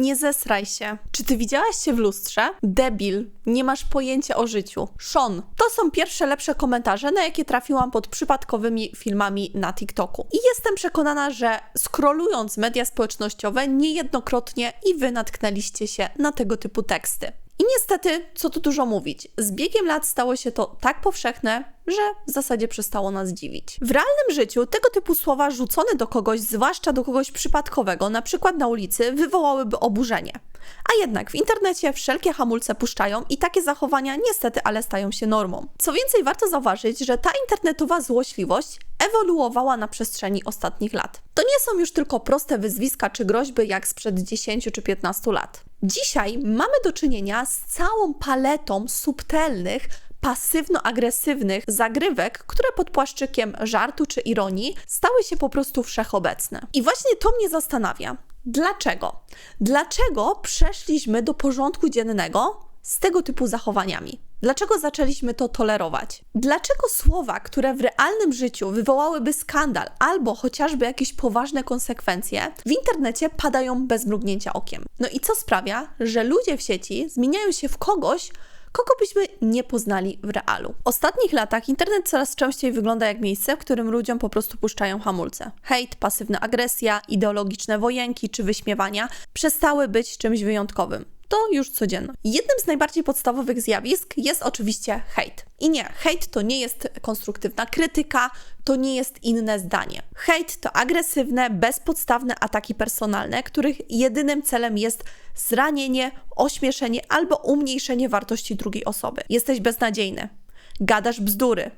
Nie zesraj się. Czy ty widziałaś się w lustrze? Debil, nie masz pojęcia o życiu. Sean, to są pierwsze lepsze komentarze, na jakie trafiłam pod przypadkowymi filmami na TikToku. I jestem przekonana, że scrollując media społecznościowe, niejednokrotnie i wy natknęliście się na tego typu teksty. I niestety, co tu dużo mówić, z biegiem lat stało się to tak powszechne, że w zasadzie przestało nas dziwić. W realnym życiu tego typu słowa rzucone do kogoś, zwłaszcza do kogoś przypadkowego, na przykład na ulicy, wywołałyby oburzenie. A jednak w internecie wszelkie hamulce puszczają i takie zachowania niestety, ale stają się normą. Co więcej, warto zauważyć, że ta internetowa złośliwość ewoluowała na przestrzeni ostatnich lat. To nie są już tylko proste wyzwiska czy groźby jak sprzed 10 czy 15 lat. Dzisiaj mamy do czynienia z całą paletą subtelnych, pasywno-agresywnych zagrywek, które pod płaszczykiem żartu czy ironii stały się po prostu wszechobecne. I właśnie to mnie zastanawia. Dlaczego? Dlaczego przeszliśmy do porządku dziennego z tego typu zachowaniami? Dlaczego zaczęliśmy to tolerować? Dlaczego słowa, które w realnym życiu wywołałyby skandal albo chociażby jakieś poważne konsekwencje, w internecie padają bez mrugnięcia okiem? No i co sprawia, że ludzie w sieci zmieniają się w kogoś, kogo byśmy nie poznali w realu. W ostatnich latach internet coraz częściej wygląda jak miejsce, w którym ludziom po prostu puszczają hamulce. Hejt, pasywna agresja, ideologiczne wojenki czy wyśmiewania przestały być czymś wyjątkowym to już codzienność. Jednym z najbardziej podstawowych zjawisk jest oczywiście hejt. I nie, hejt to nie jest konstruktywna krytyka, to nie jest inne zdanie. Hejt to agresywne, bezpodstawne ataki personalne, których jedynym celem jest zranienie, ośmieszenie albo umniejszenie wartości drugiej osoby. Jesteś beznadziejny. Gadasz bzdury.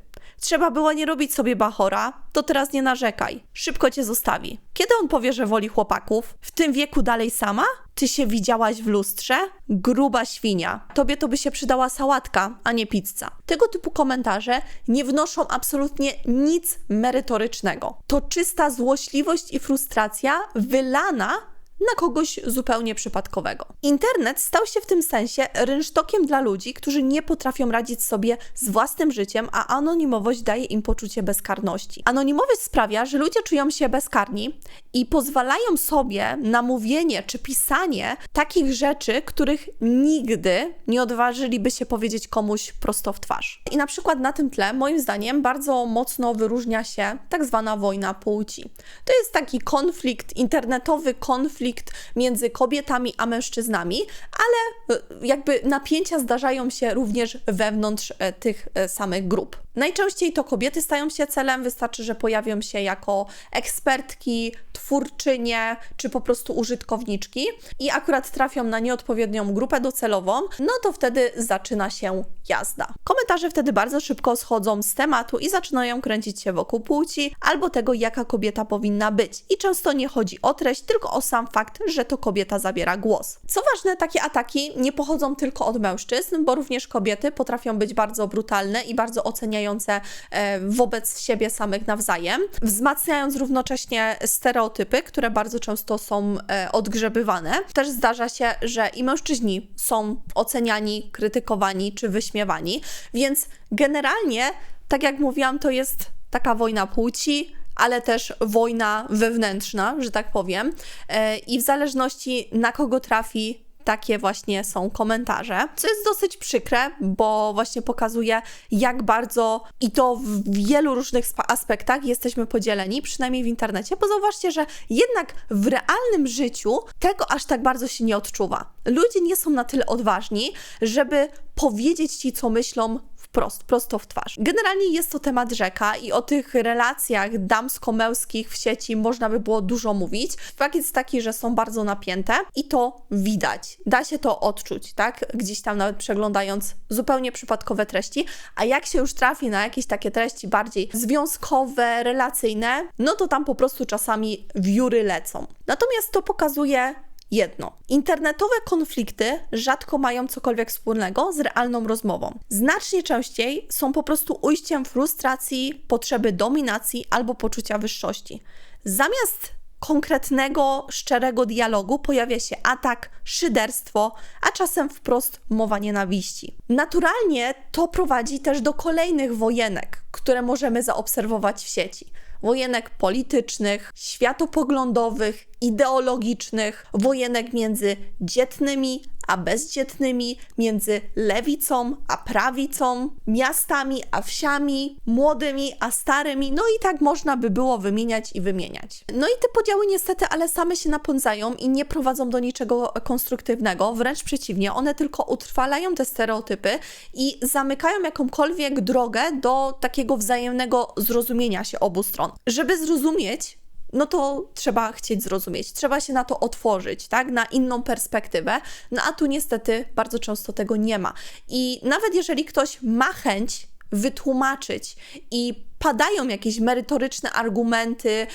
Trzeba było nie robić sobie bachora, to teraz nie narzekaj. Szybko cię zostawi. Kiedy on powie, że woli chłopaków? W tym wieku dalej sama? Ty się widziałaś w lustrze? Gruba świnia. Tobie to by się przydała sałatka, a nie pizza. Tego typu komentarze nie wnoszą absolutnie nic merytorycznego. To czysta złośliwość i frustracja wylana na kogoś zupełnie przypadkowego. Internet stał się w tym sensie rynsztokiem dla ludzi, którzy nie potrafią radzić sobie z własnym życiem, a anonimowość daje im poczucie bezkarności. Anonimowość sprawia, że ludzie czują się bezkarni i pozwalają sobie na mówienie czy pisanie takich rzeczy, których nigdy nie odważyliby się powiedzieć komuś prosto w twarz. I na przykład na tym tle, moim zdaniem, bardzo mocno wyróżnia się tak zwana wojna płci. To jest taki konflikt, internetowy konflikt, konflikt między kobietami a mężczyznami, ale e, jakby napięcia zdarzają się również wewnątrz e, tych e, samych grup. Najczęściej to kobiety stają się celem, wystarczy, że pojawią się jako ekspertki, twórczynie czy po prostu użytkowniczki i akurat trafią na nieodpowiednią grupę docelową, no to wtedy zaczyna się jazda. Komentarze wtedy bardzo szybko schodzą z tematu i zaczynają kręcić się wokół płci albo tego, jaka kobieta powinna być. I często nie chodzi o treść, tylko o sam fakt, że to kobieta zabiera głos. Co ważne, takie ataki nie pochodzą tylko od mężczyzn, bo również kobiety potrafią być bardzo brutalne i bardzo oceniające e, wobec siebie samych nawzajem, wzmacniając równocześnie stereotypy, które bardzo często są e, odgrzebywane. Też zdarza się, że i mężczyźni są oceniani, krytykowani czy wyśmiewani, więc generalnie, tak jak mówiłam, to jest taka wojna płci, ale też wojna wewnętrzna, że tak powiem. E, I w zależności na kogo trafi, takie właśnie są komentarze, co jest dosyć przykre, bo właśnie pokazuje, jak bardzo i to w wielu różnych aspektach jesteśmy podzieleni, przynajmniej w internecie, bo zauważcie, że jednak w realnym życiu tego aż tak bardzo się nie odczuwa. Ludzie nie są na tyle odważni, żeby powiedzieć ci, co myślą wprost, prosto w twarz. Generalnie jest to temat rzeka i o tych relacjach damsko-męskich w sieci można by było dużo mówić. Fakt jest taki, że są bardzo napięte i to widać. Da się to odczuć, tak? Gdzieś tam nawet przeglądając zupełnie przypadkowe treści, a jak się już trafi na jakieś takie treści bardziej związkowe, relacyjne, no to tam po prostu czasami wióry lecą. Natomiast to pokazuje jedno. Internetowe konflikty rzadko mają cokolwiek wspólnego z realną rozmową. Znacznie częściej są po prostu ujściem frustracji, potrzeby dominacji albo poczucia wyższości. Zamiast konkretnego, szczerego dialogu pojawia się atak, szyderstwo, a czasem wprost mowa nienawiści. Naturalnie to prowadzi też do kolejnych wojenek, które możemy zaobserwować w sieci. Wojenek politycznych, światopoglądowych, ideologicznych, wojenek między dzietnymi a bezdzietnymi, między lewicą a prawicą, miastami a wsiami, młodymi a starymi, no i tak można by było wymieniać i wymieniać. No i te podziały niestety, ale same się napędzają i nie prowadzą do niczego konstruktywnego, wręcz przeciwnie, one tylko utrwalają te stereotypy i zamykają jakąkolwiek drogę do takiego wzajemnego zrozumienia się obu stron. Żeby zrozumieć, no to trzeba chcieć zrozumieć, trzeba się na to otworzyć, tak, na inną perspektywę. No a tu niestety bardzo często tego nie ma. I nawet jeżeli ktoś ma chęć wytłumaczyć i padają jakieś merytoryczne argumenty,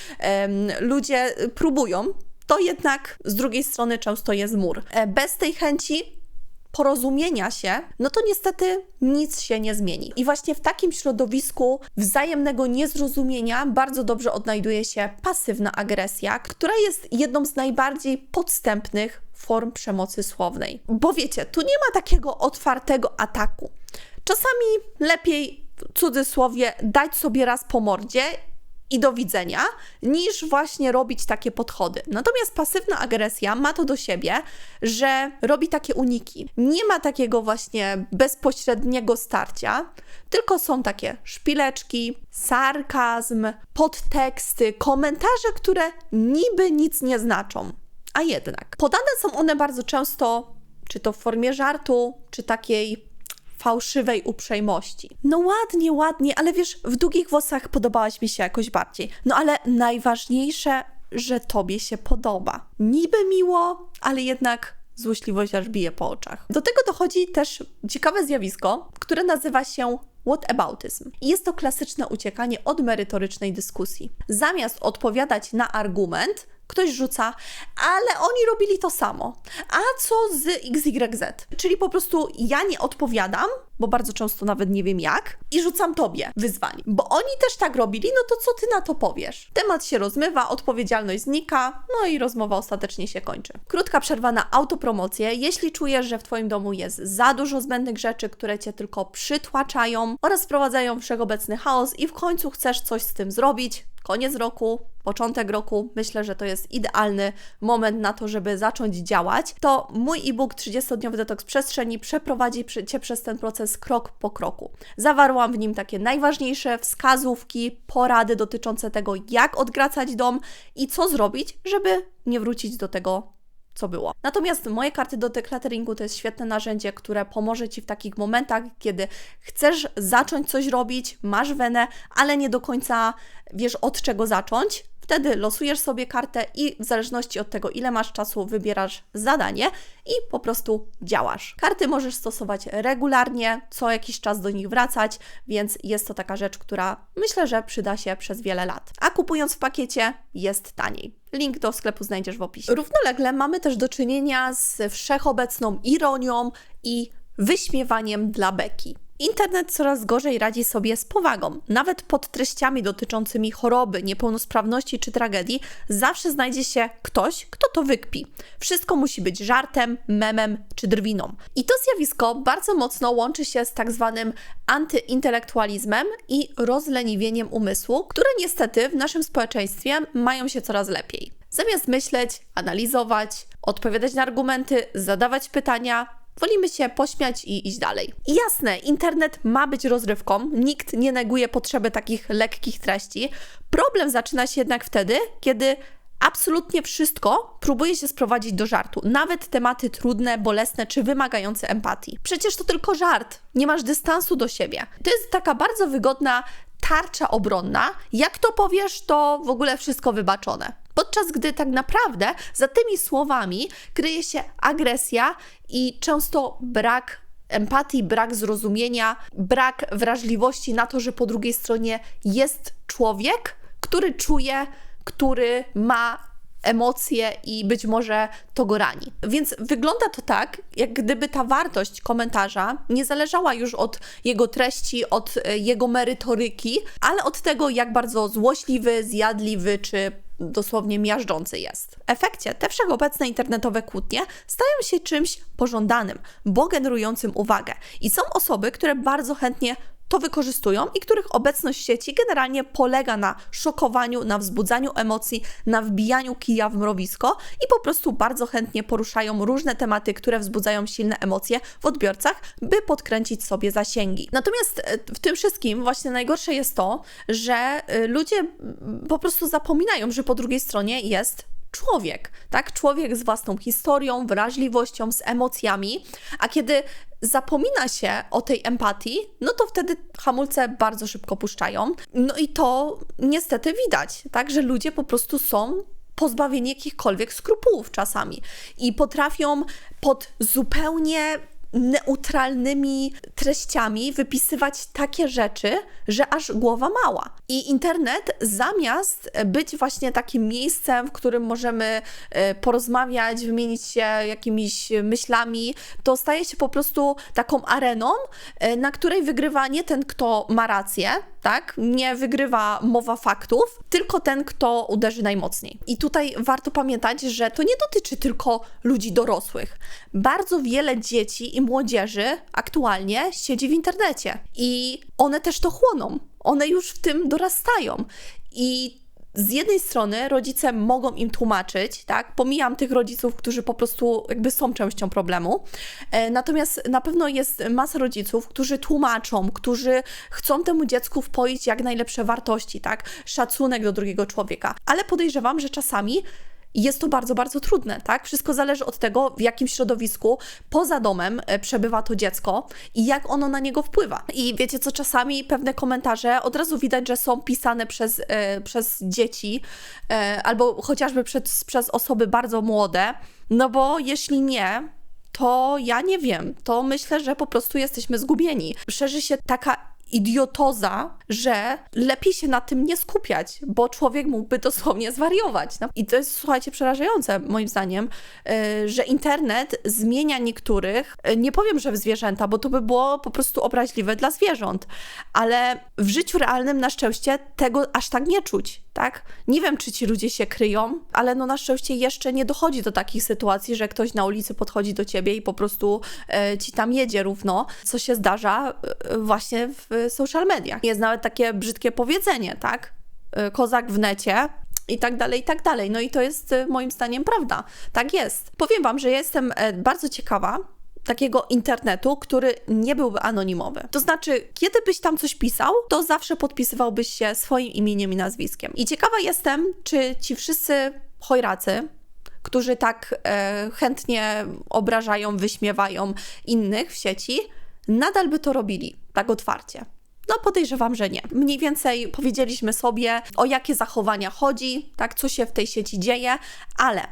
ludzie próbują, to jednak z drugiej strony często jest mur. E, Bez tej chęci porozumienia się, no to niestety nic się nie zmieni. I właśnie w takim środowisku wzajemnego niezrozumienia bardzo dobrze odnajduje się pasywna agresja, która jest jedną z najbardziej podstępnych form przemocy słownej. Bo wiecie, tu nie ma takiego otwartego ataku. Czasami lepiej, w cudzysłowie, dać sobie raz po mordzie i do widzenia, niż właśnie robić takie podchody. Natomiast pasywna agresja ma to do siebie, że robi takie uniki. Nie ma takiego właśnie bezpośredniego starcia, tylko są takie szpileczki, sarkazm, podteksty, komentarze, które niby nic nie znaczą, a jednak. Podane są one bardzo często, czy to w formie żartu, czy takiej fałszywej uprzejmości. No ładnie, ładnie, ale wiesz, w długich włosach podobałaś mi się jakoś bardziej. No ale najważniejsze, że tobie się podoba. Niby miło, ale jednak złośliwość aż bije po oczach. Do tego dochodzi też ciekawe zjawisko, które nazywa się whataboutism. Jest to klasyczne uciekanie od merytorycznej dyskusji. Zamiast odpowiadać na argument, ktoś rzuca, ale oni robili to samo. A co z XYZ? Czyli po prostu ja nie odpowiadam, bo bardzo często nawet nie wiem jak, i rzucam tobie wyzwanie. Bo oni też tak robili, no to co ty na to powiesz? Temat się rozmywa, odpowiedzialność znika, no i rozmowa ostatecznie się kończy. Krótka przerwa na autopromocję. Jeśli czujesz, że w twoim domu jest za dużo zbędnych rzeczy, które cię tylko przytłaczają oraz wprowadzają wszechobecny chaos i w końcu chcesz coś z tym zrobić, koniec roku, początek roku, myślę, że to jest idealny moment na to, żeby zacząć działać, to mój e-book 30-dniowy detoks przestrzeni przeprowadzi Cię przez ten proces krok po kroku. Zawarłam w nim takie najważniejsze wskazówki, porady dotyczące tego, jak odgracać dom i co zrobić, żeby nie wrócić do tego co było. Natomiast moje karty do declutteringu to jest świetne narzędzie, które pomoże Ci w takich momentach, kiedy chcesz zacząć coś robić, masz wenę, ale nie do końca wiesz od czego zacząć. Wtedy losujesz sobie kartę i w zależności od tego, ile masz czasu, wybierasz zadanie i po prostu działasz. Karty możesz stosować regularnie, co jakiś czas do nich wracać, więc jest to taka rzecz, która myślę, że przyda się przez wiele lat. A kupując w pakiecie jest taniej. Link do sklepu znajdziesz w opisie. Równolegle mamy też do czynienia z wszechobecną ironią i wyśmiewaniem dla beki. Internet coraz gorzej radzi sobie z powagą. Nawet pod treściami dotyczącymi choroby, niepełnosprawności czy tragedii zawsze znajdzie się ktoś, kto to wykpi. Wszystko musi być żartem, memem czy drwiną. I to zjawisko bardzo mocno łączy się z tak zwanym antyintelektualizmem i rozleniwieniem umysłu, które niestety w naszym społeczeństwie mają się coraz lepiej. Zamiast myśleć, analizować, odpowiadać na argumenty, zadawać pytania, Wolimy się pośmiać i iść dalej. I jasne, internet ma być rozrywką, nikt nie neguje potrzeby takich lekkich treści. Problem zaczyna się jednak wtedy, kiedy absolutnie wszystko próbuje się sprowadzić do żartu, nawet tematy trudne, bolesne czy wymagające empatii. Przecież to tylko żart, nie masz dystansu do siebie. To jest taka bardzo wygodna tarcza obronna. Jak to powiesz, to w ogóle wszystko wybaczone. Podczas gdy tak naprawdę za tymi słowami kryje się agresja i często brak empatii, brak zrozumienia, brak wrażliwości na to, że po drugiej stronie jest człowiek, który czuje, który ma emocje i być może to go rani. Więc wygląda to tak, jak gdyby ta wartość komentarza nie zależała już od jego treści, od e, jego merytoryki, ale od tego, jak bardzo złośliwy, zjadliwy czy dosłownie miażdżący jest. W efekcie te wszechobecne internetowe kłótnie stają się czymś pożądanym, bo generującym uwagę. I są osoby, które bardzo chętnie to wykorzystują i których obecność w sieci generalnie polega na szokowaniu, na wzbudzaniu emocji, na wbijaniu kija w mrowisko i po prostu bardzo chętnie poruszają różne tematy, które wzbudzają silne emocje w odbiorcach, by podkręcić sobie zasięgi. Natomiast e, w tym wszystkim właśnie najgorsze jest to, że e, ludzie po prostu zapominają, że po drugiej stronie jest człowiek, tak? Człowiek z własną historią, wrażliwością, z emocjami, a kiedy zapomina się o tej empatii, no to wtedy hamulce bardzo szybko puszczają. No i to niestety widać, tak? Że ludzie po prostu są pozbawieni jakichkolwiek skrupułów czasami i potrafią pod zupełnie neutralnymi treściami wypisywać takie rzeczy, że aż głowa mała. I internet zamiast być właśnie takim miejscem, w którym możemy e, porozmawiać, wymienić się jakimiś myślami, to staje się po prostu taką areną, e, na której wygrywa nie ten, kto ma rację, tak? Nie wygrywa mowa faktów, tylko ten, kto uderzy najmocniej. I tutaj warto pamiętać, że to nie dotyczy tylko ludzi dorosłych. Bardzo wiele dzieci i młodzieży aktualnie siedzi w internecie i one też to chłoną. One już w tym dorastają. I z jednej strony rodzice mogą im tłumaczyć, tak? Pomijam tych rodziców, którzy po prostu jakby są częścią problemu. E, natomiast na pewno jest masa rodziców, którzy tłumaczą, którzy chcą temu dziecku wpoić jak najlepsze wartości, tak? Szacunek do drugiego człowieka. Ale podejrzewam, że czasami jest to bardzo, bardzo trudne, tak? Wszystko zależy od tego, w jakim środowisku poza domem e, przebywa to dziecko i jak ono na niego wpływa. I wiecie co, czasami pewne komentarze od razu widać, że są pisane przez, e, przez dzieci e, albo chociażby przez, przez osoby bardzo młode, no bo jeśli nie, to ja nie wiem, to myślę, że po prostu jesteśmy zgubieni. Szerzy się taka idiotoza, że lepiej się na tym nie skupiać, bo człowiek mógłby dosłownie zwariować. No. I to jest, słuchajcie, przerażające moim zdaniem, yy, że internet zmienia niektórych, yy, nie powiem, że w zwierzęta, bo to by było po prostu obraźliwe dla zwierząt, ale w życiu realnym na szczęście tego aż tak nie czuć tak? Nie wiem, czy ci ludzie się kryją, ale no na szczęście jeszcze nie dochodzi do takich sytuacji, że ktoś na ulicy podchodzi do ciebie i po prostu e, ci tam jedzie równo, co się zdarza e, właśnie w social mediach. Jest nawet takie brzydkie powiedzenie, tak? E, kozak w necie, i tak dalej, i tak dalej. No i to jest e, moim zdaniem prawda. Tak jest. Powiem Wam, że jestem e, bardzo ciekawa, takiego internetu, który nie byłby anonimowy. To znaczy, kiedy byś tam coś pisał, to zawsze podpisywałbyś się swoim imieniem i nazwiskiem. I ciekawa jestem, czy ci wszyscy chojracy, którzy tak e, chętnie obrażają, wyśmiewają innych w sieci, nadal by to robili tak otwarcie. No podejrzewam, że nie. Mniej więcej powiedzieliśmy sobie, o jakie zachowania chodzi, tak, co się w tej sieci dzieje, ale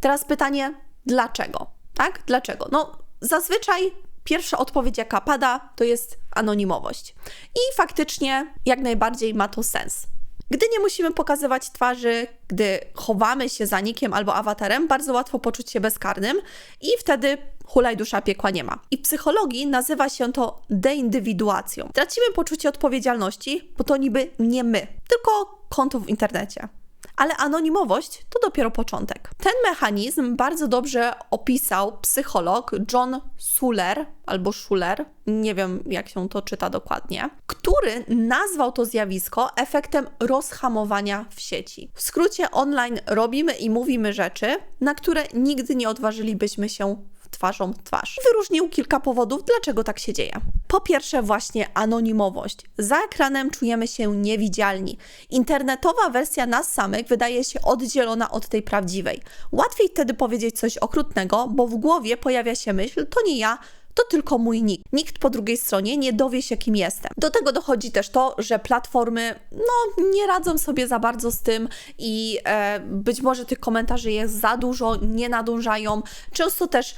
teraz pytanie, dlaczego? Tak? Dlaczego? No, Zazwyczaj pierwsza odpowiedź, jaka pada, to jest anonimowość. I faktycznie jak najbardziej ma to sens. Gdy nie musimy pokazywać twarzy, gdy chowamy się za nikiem albo awatarem, bardzo łatwo poczuć się bezkarnym i wtedy hulaj dusza piekła nie ma. I w psychologii nazywa się to deindywiduacją. Tracimy poczucie odpowiedzialności, bo to niby nie my, tylko konto w internecie ale anonimowość to dopiero początek. Ten mechanizm bardzo dobrze opisał psycholog John Suller albo Schuller, nie wiem jak się to czyta dokładnie, który nazwał to zjawisko efektem rozhamowania w sieci. W skrócie online robimy i mówimy rzeczy, na które nigdy nie odważylibyśmy się twarzą w twarz. Wyróżnił kilka powodów, dlaczego tak się dzieje. Po pierwsze, właśnie anonimowość. Za ekranem czujemy się niewidzialni. Internetowa wersja nas samych wydaje się oddzielona od tej prawdziwej. Łatwiej wtedy powiedzieć coś okrutnego, bo w głowie pojawia się myśl: to nie ja, to tylko mój nick. Nikt po drugiej stronie nie dowie się, kim jestem. Do tego dochodzi też to, że platformy no, nie radzą sobie za bardzo z tym i e, być może tych komentarzy jest za dużo, nie nadążają. Często też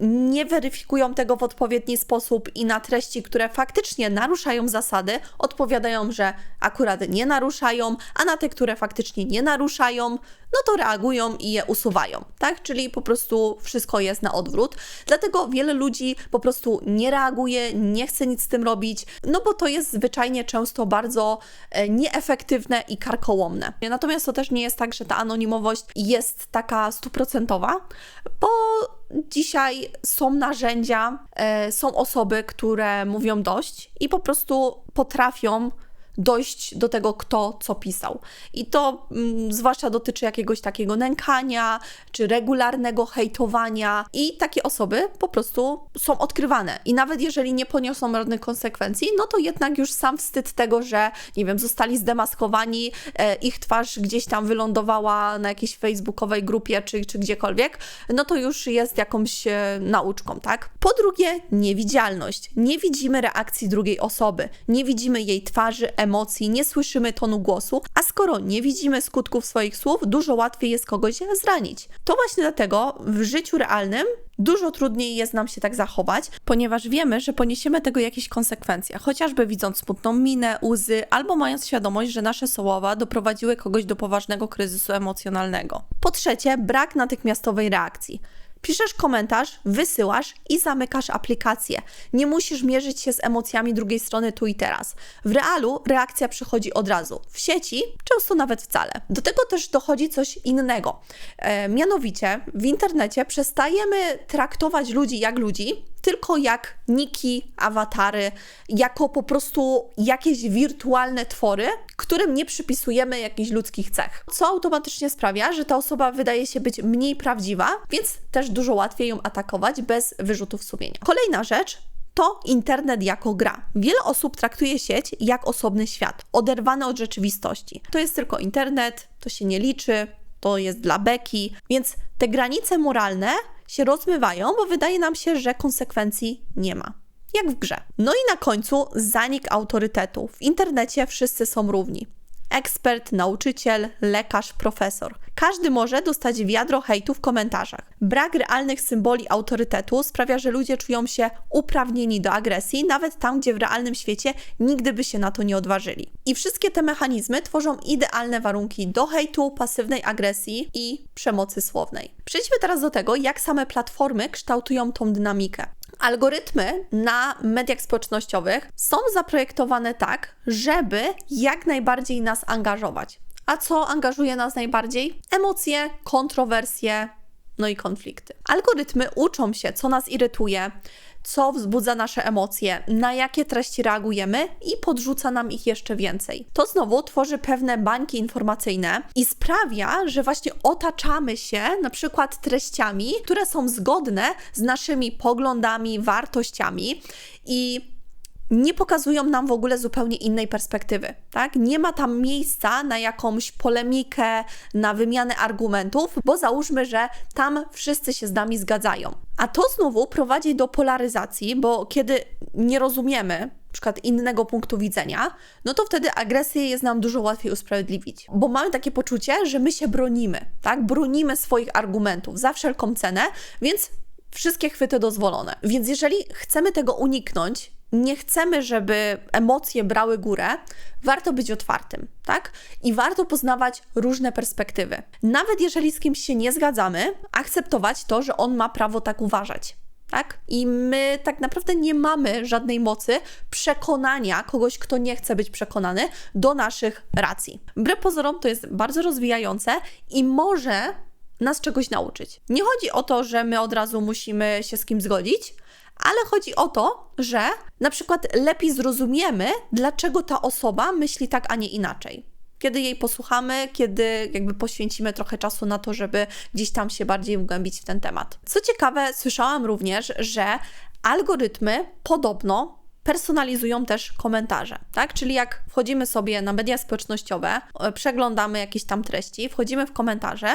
nie weryfikują tego w odpowiedni sposób i na treści, które faktycznie naruszają zasady, odpowiadają, że akurat nie naruszają, a na te, które faktycznie nie naruszają, no to reagują i je usuwają, tak? Czyli po prostu wszystko jest na odwrót. Dlatego wiele ludzi po prostu nie reaguje, nie chce nic z tym robić, no bo to jest zwyczajnie często bardzo e, nieefektywne i karkołomne. Natomiast to też nie jest tak, że ta anonimowość jest taka stuprocentowa, bo dzisiaj są narzędzia, e, są osoby, które mówią dość i po prostu potrafią dojść do tego, kto co pisał. I to mm, zwłaszcza dotyczy jakiegoś takiego nękania, czy regularnego hejtowania. I takie osoby po prostu są odkrywane. I nawet jeżeli nie poniosą żadnych konsekwencji, no to jednak już sam wstyd tego, że nie wiem, zostali zdemaskowani, e, ich twarz gdzieś tam wylądowała na jakiejś facebookowej grupie, czy, czy gdziekolwiek, no to już jest jakąś e, nauczką, tak? Po drugie, niewidzialność. Nie widzimy reakcji drugiej osoby, nie widzimy jej twarzy, emocji, nie słyszymy tonu głosu, a skoro nie widzimy skutków swoich słów, dużo łatwiej jest kogoś zranić. To właśnie dlatego w życiu realnym Dużo trudniej jest nam się tak zachować, ponieważ wiemy, że poniesiemy tego jakieś konsekwencje, chociażby widząc smutną minę, łzy, albo mając świadomość, że nasze słowa doprowadziły kogoś do poważnego kryzysu emocjonalnego. Po trzecie, brak natychmiastowej reakcji. Piszesz komentarz, wysyłasz i zamykasz aplikację. Nie musisz mierzyć się z emocjami drugiej strony tu i teraz. W realu reakcja przychodzi od razu. W sieci często nawet wcale. Do tego też dochodzi coś innego. E, mianowicie w internecie przestajemy traktować ludzi jak ludzi, tylko jak niki, awatary, jako po prostu jakieś wirtualne twory, którym nie przypisujemy jakichś ludzkich cech. Co automatycznie sprawia, że ta osoba wydaje się być mniej prawdziwa, więc też dużo łatwiej ją atakować bez wyrzutów sumienia. Kolejna rzecz to internet jako gra. Wiele osób traktuje sieć jak osobny świat, oderwany od rzeczywistości. To jest tylko internet, to się nie liczy, to jest dla beki, więc te granice moralne się rozmywają, bo wydaje nam się, że konsekwencji nie ma. Jak w grze. No i na końcu zanik autorytetu. W internecie wszyscy są równi ekspert, nauczyciel, lekarz, profesor. Każdy może dostać wiadro hejtu w komentarzach. Brak realnych symboli autorytetu sprawia, że ludzie czują się uprawnieni do agresji, nawet tam, gdzie w realnym świecie nigdy by się na to nie odważyli. I wszystkie te mechanizmy tworzą idealne warunki do hejtu, pasywnej agresji i przemocy słownej. Przejdźmy teraz do tego, jak same platformy kształtują tą dynamikę. Algorytmy na mediach społecznościowych są zaprojektowane tak, żeby jak najbardziej nas angażować. A co angażuje nas najbardziej? Emocje, kontrowersje, no i konflikty. Algorytmy uczą się, co nas irytuje, co wzbudza nasze emocje, na jakie treści reagujemy i podrzuca nam ich jeszcze więcej. To znowu tworzy pewne bańki informacyjne i sprawia, że właśnie otaczamy się na przykład treściami, które są zgodne z naszymi poglądami, wartościami i nie pokazują nam w ogóle zupełnie innej perspektywy, tak? Nie ma tam miejsca na jakąś polemikę, na wymianę argumentów, bo załóżmy, że tam wszyscy się z nami zgadzają. A to znowu prowadzi do polaryzacji, bo kiedy nie rozumiemy na przykład innego punktu widzenia, no to wtedy agresję jest nam dużo łatwiej usprawiedliwić, bo mamy takie poczucie, że my się bronimy, tak? Bronimy swoich argumentów za wszelką cenę, więc wszystkie chwyty dozwolone. Więc jeżeli chcemy tego uniknąć, nie chcemy, żeby emocje brały górę, warto być otwartym, tak? I warto poznawać różne perspektywy. Nawet jeżeli z kimś się nie zgadzamy, akceptować to, że on ma prawo tak uważać. Tak? I my tak naprawdę nie mamy żadnej mocy przekonania kogoś, kto nie chce być przekonany, do naszych racji. Wbrew pozorom to jest bardzo rozwijające i może nas czegoś nauczyć. Nie chodzi o to, że my od razu musimy się z kim zgodzić, ale chodzi o to, że na przykład lepiej zrozumiemy, dlaczego ta osoba myśli tak, a nie inaczej. Kiedy jej posłuchamy, kiedy jakby poświęcimy trochę czasu na to, żeby gdzieś tam się bardziej wgłębić w ten temat. Co ciekawe, słyszałam również, że algorytmy podobno personalizują też komentarze, tak? Czyli jak wchodzimy sobie na media społecznościowe, e, przeglądamy jakieś tam treści, wchodzimy w komentarze,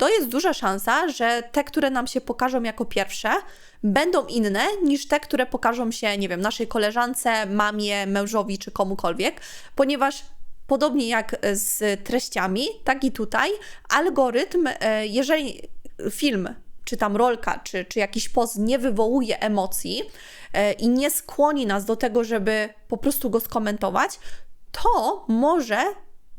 to jest duża szansa, że te, które nam się pokażą jako pierwsze, będą inne niż te, które pokażą się, nie wiem, naszej koleżance, mamie, mężowi czy komukolwiek, ponieważ podobnie jak z treściami, tak i tutaj algorytm, e, jeżeli film czy tam rolka, czy, czy jakiś post nie wywołuje emocji e, i nie skłoni nas do tego, żeby po prostu go skomentować, to może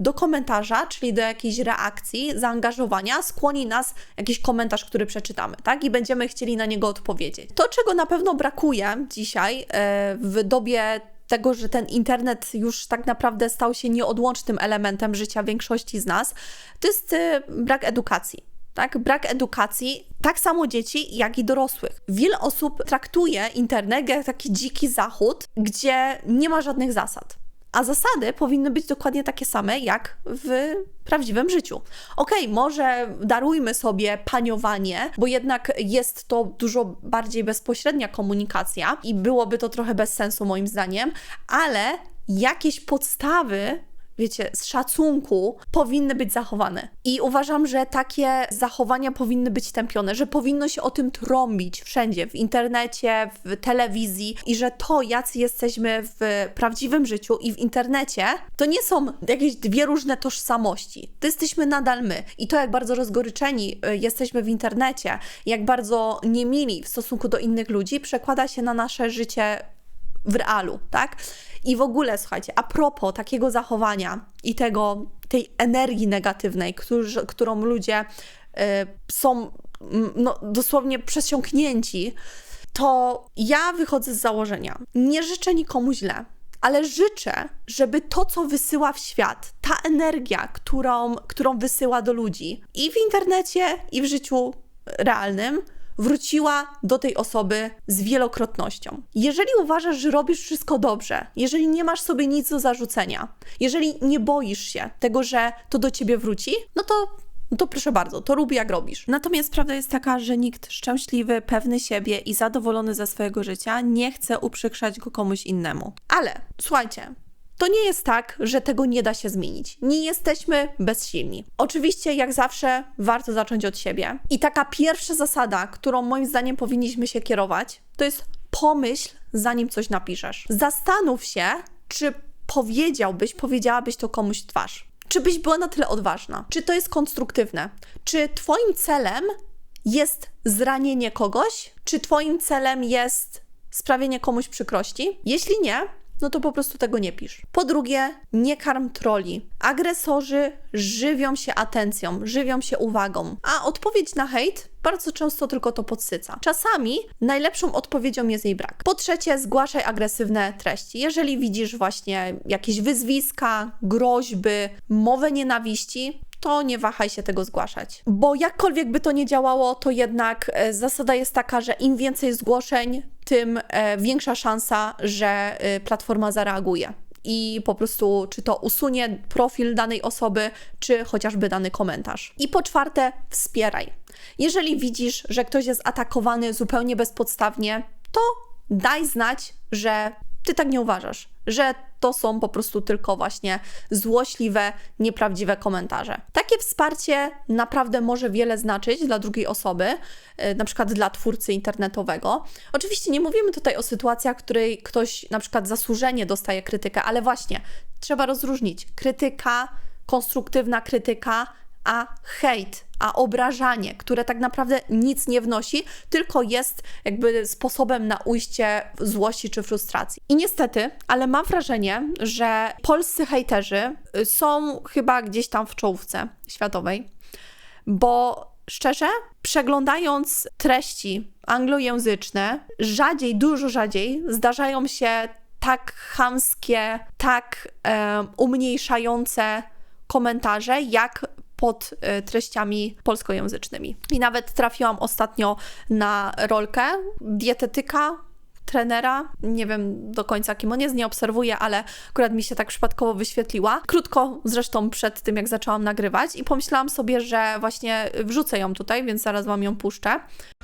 do komentarza, czyli do jakiejś reakcji, zaangażowania, skłoni nas jakiś komentarz, który przeczytamy, tak? I będziemy chcieli na niego odpowiedzieć. To, czego na pewno brakuje dzisiaj e, w dobie tego, że ten internet już tak naprawdę stał się nieodłącznym elementem życia większości z nas, to jest e, brak edukacji. tak? Brak edukacji, tak samo dzieci, jak i dorosłych. Wiele osób traktuje internet jak taki dziki zachód, gdzie nie ma żadnych zasad. A zasady powinny być dokładnie takie same jak w prawdziwym życiu. Okej, może darujmy sobie paniowanie, bo jednak jest to dużo bardziej bezpośrednia komunikacja i byłoby to trochę bez sensu moim zdaniem, ale jakieś podstawy wiecie, z szacunku powinny być zachowane. I uważam, że takie zachowania powinny być tępione, że powinno się o tym trąbić wszędzie, w internecie, w telewizji i że to, jacy jesteśmy w prawdziwym życiu i w internecie, to nie są jakieś dwie różne tożsamości. To jesteśmy nadal my. I to, jak bardzo rozgoryczeni y, jesteśmy w internecie, jak bardzo niemili w stosunku do innych ludzi, przekłada się na nasze życie w realu, tak? I w ogóle, słuchajcie, a propos takiego zachowania i tego, tej energii negatywnej, którzy, którą ludzie y, są no, dosłownie przesiąknięci, to ja wychodzę z założenia, nie życzę nikomu źle, ale życzę, żeby to, co wysyła w świat, ta energia, którą, którą wysyła do ludzi i w internecie, i w życiu realnym, wróciła do tej osoby z wielokrotnością. Jeżeli uważasz, że robisz wszystko dobrze, jeżeli nie masz sobie nic do zarzucenia, jeżeli nie boisz się tego, że to do ciebie wróci, no to no to proszę bardzo, to rób jak robisz. Natomiast prawda jest taka, że nikt szczęśliwy, pewny siebie i zadowolony ze swojego życia nie chce uprzykrzać go komuś innemu. Ale słuchajcie, to nie jest tak, że tego nie da się zmienić. Nie jesteśmy bezsilni. Oczywiście, jak zawsze, warto zacząć od siebie. I taka pierwsza zasada, którą moim zdaniem powinniśmy się kierować, to jest pomyśl, zanim coś napiszesz. Zastanów się, czy powiedziałbyś, powiedziałabyś to komuś w twarz. Czy byś była na tyle odważna? Czy to jest konstruktywne? Czy Twoim celem jest zranienie kogoś? Czy Twoim celem jest sprawienie komuś przykrości? Jeśli nie, no to po prostu tego nie pisz. Po drugie, nie karm troli. Agresorzy żywią się atencją, żywią się uwagą, a odpowiedź na hejt bardzo często tylko to podsyca. Czasami najlepszą odpowiedzią jest jej brak. Po trzecie, zgłaszaj agresywne treści. Jeżeli widzisz właśnie jakieś wyzwiska, groźby, mowę nienawiści, to nie wahaj się tego zgłaszać. Bo jakkolwiek by to nie działało, to jednak e, zasada jest taka, że im więcej zgłoszeń, tym e, większa szansa, że e, platforma zareaguje i po prostu czy to usunie profil danej osoby, czy chociażby dany komentarz. I po czwarte, wspieraj. Jeżeli widzisz, że ktoś jest atakowany zupełnie bezpodstawnie, to daj znać, że ty tak nie uważasz, że to są po prostu tylko właśnie złośliwe, nieprawdziwe komentarze. Takie wsparcie naprawdę może wiele znaczyć dla drugiej osoby, yy, na przykład dla twórcy internetowego. Oczywiście nie mówimy tutaj o sytuacjach, w której ktoś na przykład zasłużenie dostaje krytykę, ale właśnie trzeba rozróżnić krytyka, konstruktywna krytyka, a hejt, a obrażanie, które tak naprawdę nic nie wnosi, tylko jest jakby sposobem na ujście złości czy frustracji. I niestety, ale mam wrażenie, że polscy hejterzy y, są chyba gdzieś tam w czołówce światowej, bo szczerze, przeglądając treści anglojęzyczne, rzadziej, dużo rzadziej zdarzają się tak chamskie, tak e, umniejszające komentarze, jak pod e, treściami polskojęzycznymi. I nawet trafiłam ostatnio na rolkę dietetyka, trenera, nie wiem do końca kim on jest, nie obserwuję, ale akurat mi się tak przypadkowo wyświetliła. Krótko zresztą przed tym, jak zaczęłam nagrywać i pomyślałam sobie, że właśnie wrzucę ją tutaj, więc zaraz wam ją puszczę.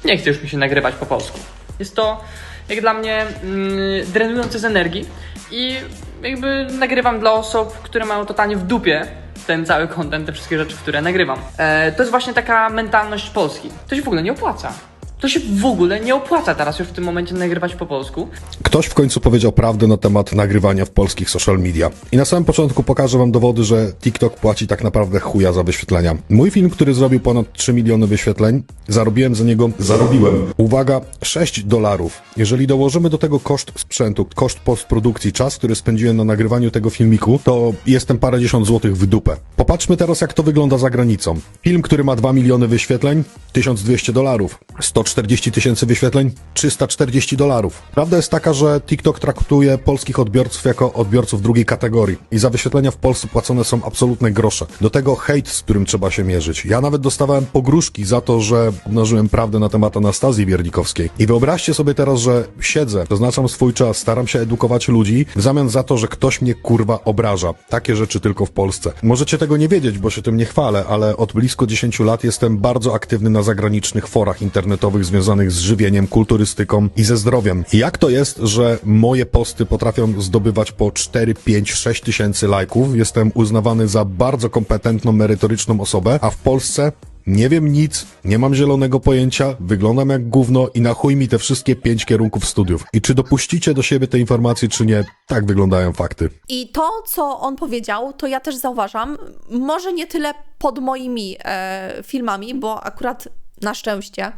Nie chce już mi się nagrywać po polsku. Jest to jak dla mnie mm, drenujące z energii i jakby nagrywam dla osób, które mają totalnie w dupie ten cały content, te wszystkie rzeczy, które nagrywam. E, to jest właśnie taka mentalność Polski. To się w ogóle nie opłaca. To się w ogóle nie opłaca teraz już w tym momencie nagrywać po polsku. Ktoś w końcu powiedział prawdę na temat nagrywania w polskich social media. I na samym początku pokażę wam dowody, że TikTok płaci tak naprawdę chuja za wyświetlenia. Mój film, który zrobił ponad 3 miliony wyświetleń, zarobiłem za niego, zarobiłem, uwaga, 6 dolarów. Jeżeli dołożymy do tego koszt sprzętu, koszt postprodukcji, czas, który spędziłem na nagrywaniu tego filmiku, to jestem parę dziesiąt złotych w dupę. Popatrzmy teraz, jak to wygląda za granicą. Film, który ma 2 miliony wyświetleń, 1200 dolarów. 140 40 tysięcy wyświetleń? 340 dolarów. Prawda jest taka, że TikTok traktuje polskich odbiorców jako odbiorców drugiej kategorii i za wyświetlenia w Polsce płacone są absolutne grosze. Do tego hejt, z którym trzeba się mierzyć. Ja nawet dostawałem pogróżki za to, że obnażyłem prawdę na temat Anastazji Biernikowskiej. I wyobraźcie sobie teraz, że siedzę, zaznaczam swój czas, staram się edukować ludzi w zamian za to, że ktoś mnie kurwa obraża. Takie rzeczy tylko w Polsce. Możecie tego nie wiedzieć, bo się tym nie chwalę, ale od blisko 10 lat jestem bardzo aktywny na zagranicznych forach internetowych związanych z żywieniem, kulturystyką i ze zdrowiem. Jak to jest, że moje posty potrafią zdobywać po 4, 5, 6 tysięcy lajków? Jestem uznawany za bardzo kompetentną, merytoryczną osobę, a w Polsce nie wiem nic, nie mam zielonego pojęcia, wyglądam jak gówno i na chuj mi te wszystkie pięć kierunków studiów. I czy dopuścicie do siebie te informacje, czy nie? Tak wyglądają fakty. I to, co on powiedział, to ja też zauważam, może nie tyle pod moimi e, filmami, bo akurat na szczęście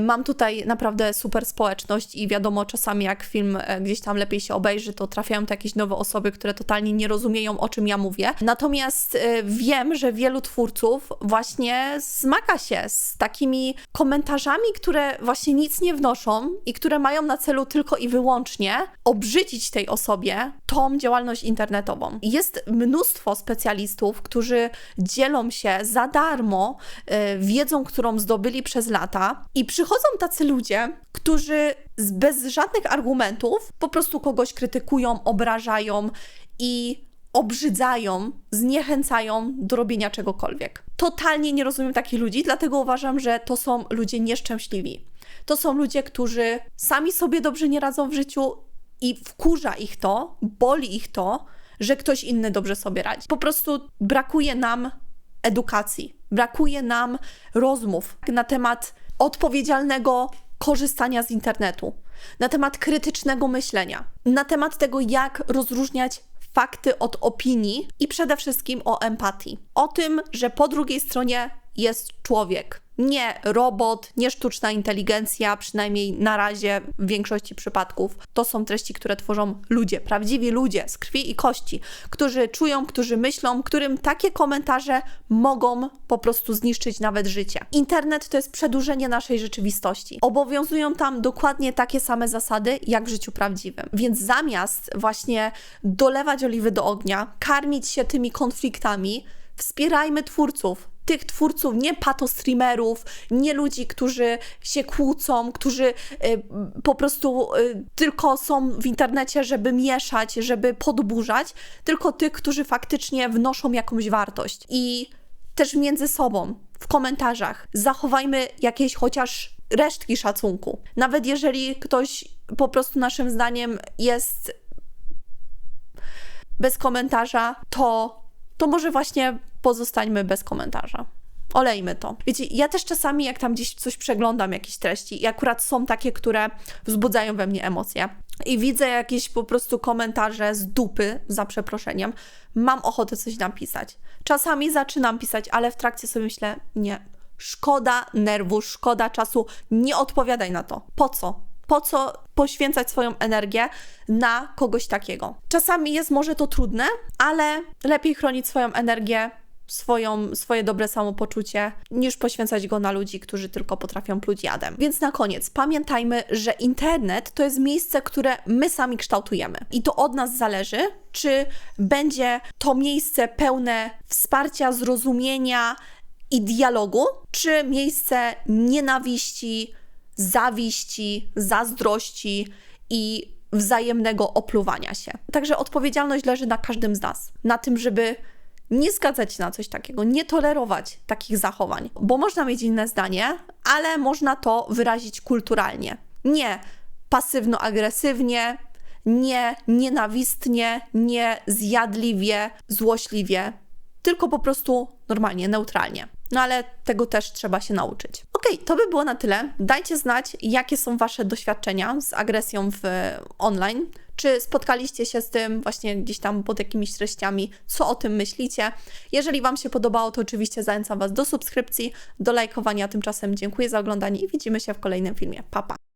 mam tutaj naprawdę super społeczność i wiadomo, czasami jak film e, gdzieś tam lepiej się obejrzy, to trafiają to jakieś nowe osoby, które totalnie nie rozumieją, o czym ja mówię. Natomiast e, wiem, że wielu twórców właśnie zmaga się z takimi komentarzami, które właśnie nic nie wnoszą i które mają na celu tylko i wyłącznie obrzydzić tej osobie tą działalność internetową. Jest mnóstwo specjalistów, którzy dzielą się za darmo e, wiedzą, którą zdobyli przez lata i przychodzą tacy ludzie, którzy bez żadnych argumentów po prostu kogoś krytykują, obrażają i obrzydzają, zniechęcają do robienia czegokolwiek. Totalnie nie rozumiem takich ludzi, dlatego uważam, że to są ludzie nieszczęśliwi. To są ludzie, którzy sami sobie dobrze nie radzą w życiu i wkurza ich to, boli ich to, że ktoś inny dobrze sobie radzi. Po prostu brakuje nam edukacji, brakuje nam rozmów na temat odpowiedzialnego korzystania z internetu, na temat krytycznego myślenia, na temat tego, jak rozróżniać fakty od opinii i przede wszystkim o empatii. O tym, że po drugiej stronie jest człowiek. Nie robot, nie sztuczna inteligencja, przynajmniej na razie w większości przypadków. To są treści, które tworzą ludzie, prawdziwi ludzie z krwi i kości, którzy czują, którzy myślą, którym takie komentarze mogą po prostu zniszczyć nawet życie. Internet to jest przedłużenie naszej rzeczywistości. Obowiązują tam dokładnie takie same zasady jak w życiu prawdziwym. Więc zamiast właśnie dolewać oliwy do ognia, karmić się tymi konfliktami, wspierajmy twórców, tych twórców, nie patostreamerów, nie ludzi, którzy się kłócą, którzy y, po prostu y, tylko są w internecie, żeby mieszać, żeby podburzać, tylko tych, którzy faktycznie wnoszą jakąś wartość. I też między sobą, w komentarzach, zachowajmy jakieś chociaż resztki szacunku. Nawet jeżeli ktoś po prostu naszym zdaniem jest bez komentarza, to, to może właśnie pozostańmy bez komentarza. Olejmy to. Wiecie, ja też czasami, jak tam gdzieś coś przeglądam, jakieś treści, i akurat są takie, które wzbudzają we mnie emocje, i widzę jakieś po prostu komentarze z dupy, za przeproszeniem, mam ochotę coś napisać. Czasami zaczynam pisać, ale w trakcie sobie myślę, nie, szkoda nerwu, szkoda czasu, nie odpowiadaj na to. Po co? Po co poświęcać swoją energię na kogoś takiego? Czasami jest może to trudne, ale lepiej chronić swoją energię, swoją, swoje dobre samopoczucie, niż poświęcać go na ludzi, którzy tylko potrafią pluć jadem. Więc na koniec pamiętajmy, że internet to jest miejsce, które my sami kształtujemy. I to od nas zależy, czy będzie to miejsce pełne wsparcia, zrozumienia i dialogu, czy miejsce nienawiści, zawiści, zazdrości i wzajemnego opluwania się. Także odpowiedzialność leży na każdym z nas. Na tym, żeby nie zgadzać się na coś takiego, nie tolerować takich zachowań, bo można mieć inne zdanie, ale można to wyrazić kulturalnie. Nie pasywno-agresywnie, nie nienawistnie, nie zjadliwie, złośliwie, tylko po prostu normalnie, neutralnie. No ale tego też trzeba się nauczyć. Okej, to by było na tyle. Dajcie znać, jakie są Wasze doświadczenia z agresją w online. Czy spotkaliście się z tym właśnie gdzieś tam pod jakimiś treściami? Co o tym myślicie? Jeżeli Wam się podobało, to oczywiście zachęcam Was do subskrypcji, do lajkowania. Tymczasem dziękuję za oglądanie i widzimy się w kolejnym filmie. Pa, pa!